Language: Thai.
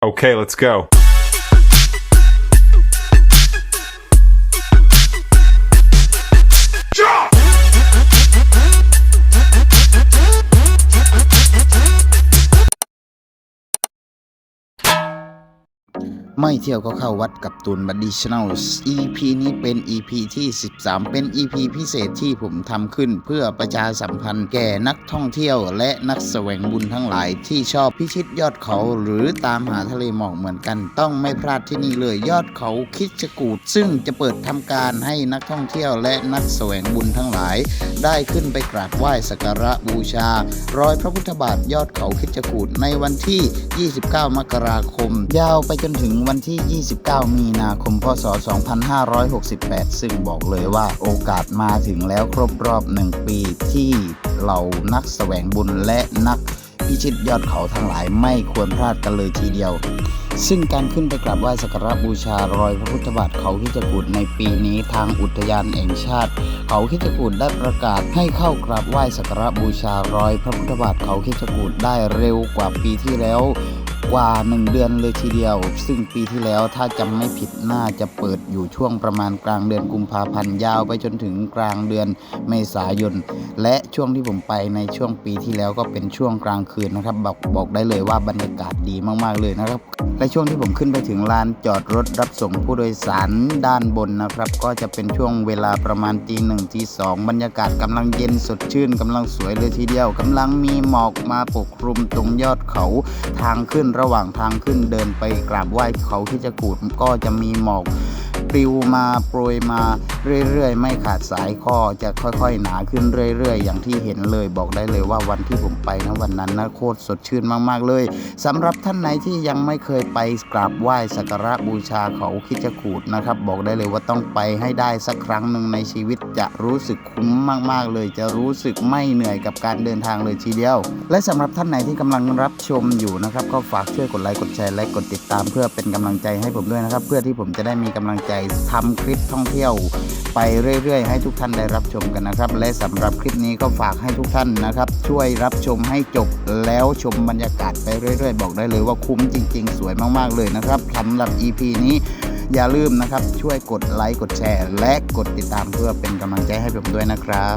Okay, let's go. ไม่เที่ยวก็เข้าวัดกับตูนบัดดี้ชแนล EP นี้เป็น EP ที่ 13 เป็น EP พิเศษที่ผมทำขึ้นเพื่อประชาสัมพันธ์แก่นักท่องเที่ยวและนักแสวงบุญทั้งหลายที่ชอบพิชิตยอดเขาหรือตามหาทะเลหมอกเหมือนกัน ต้องไม่พลาดที่นี่เลยยอดเขาคิดจกูด ซึ่งจะเปิดทำการให้นักท่องเที่ยวและนักแสวงบุญทั้งหลาย ได้ขึ้นไปกราบไหว้สักการะบูชา รอยพระพุทธบาทยอดเขาคิดจกูดในวันที่ 29 มกราคม ยาวไปจนถึงวันที่ 29 มีนาคม พศ 2568 ซึ่งบอกเลยว่าโอกาสมาถึงแล้วครบรอบ1ปีที่เหล่านักแสวงบุญและนักพิชิตยอดเขาทั้งหลายไม่ควรพลาดกันเลยทีเดียว ซึ่งการขึ้นไปกราบไหว้สักการะบูชารอยพระพุทธบาทเขาคิจกูดในปีนี้ทางอุทยานแห่งชาติ เขาคิจกูดได้ประกาศให้เข้ากราบไหว้สักการะบูชารอยพระพุทธบาทเขาคิจกูดได้เร็วกว่าปีที่แล้ว กว่า 1 เดือนเลยทีเดียว ซึ่งปีที่แล้วถ้าจำไม่ผิดน่าจะเปิดอยู่ช่วงประมาณกลางเดือนกุมภาพันธ์ยาวไปจนถึงกลางเดือนเมษายน และช่วงที่ผมไปในช่วงปีที่แล้วก็เป็นช่วงกลางคืนนะครับ บอกบอกได้เลยว่าบรรยากาศดีมากๆเลยนะครับ และช่วงที่ผมขึ้นไปถึงลานจอดรถรับส่งผู้โดยสารด้านบนนะครับ ก็จะเป็นช่วงเวลาประมาณตีหนึ่งตีสองบรรยากาศกำลังเย็นสดชื่นกำลังสวยเลยทีเดียวกำลังมีหมอกมาปกคลุมตรงยอดเขาทางขึ้นระหว่างทางขึ้นเดินไปกราบไหว้เขาที่จะกูดก็จะมีหมอก ปลิวมาโปรยมาเรื่อยๆ ไม่ขาดสายข้อจะค่อยๆ หนาขึ้นเรื่อย ๆ อย่างที่เห็นเลยบอกได้เลยว่าวันที่ผมไปนะวันนั้นนะโคตรสดชื่นมากๆเลยสำหรับท่านไหนที่ยังไม่เคยไปกราบไหว้สักการะบูชาเขาคิดจะขูดนะครับ บอกได้เลยว่าต้องไปให้ได้สักครั้งหนึ่งในชีวิตจะรู้สึกคุ้มมากๆเลย จะรู้สึกไม่เหนื่อยกับการเดินทางเลยทีเดียว และสำหรับท่านไหนที่กำลังรับชมอยู่นะครับก็ฝากช่วยกดไลค์กดแชร์และกดติดตามเพื่อเป็นกำลังใจให้ผมด้วยนะครับ เพื่อที่ผมจะได้มีกำลังใจทำคลิปท่องเที่ยวไปเรื่อยๆ ให้ทุกท่านได้รับชมกันนะครับ และสำหรับคลิปนี้ก็ฝากให้ทุกท่านนะครับ ช่วยรับชมให้จบแล้วชมบรรยากาศไปเรื่อยๆ บอกได้เลยว่าคุ้มจริง ๆ สวยมากๆเลยนะครับสำหรับ EP นี้อย่าลืมนะครับ ช่วยกดไลค์กดแชร์ และกดติดตามเพื่อเป็นกำลังใจให้ผมด้วยนะครับ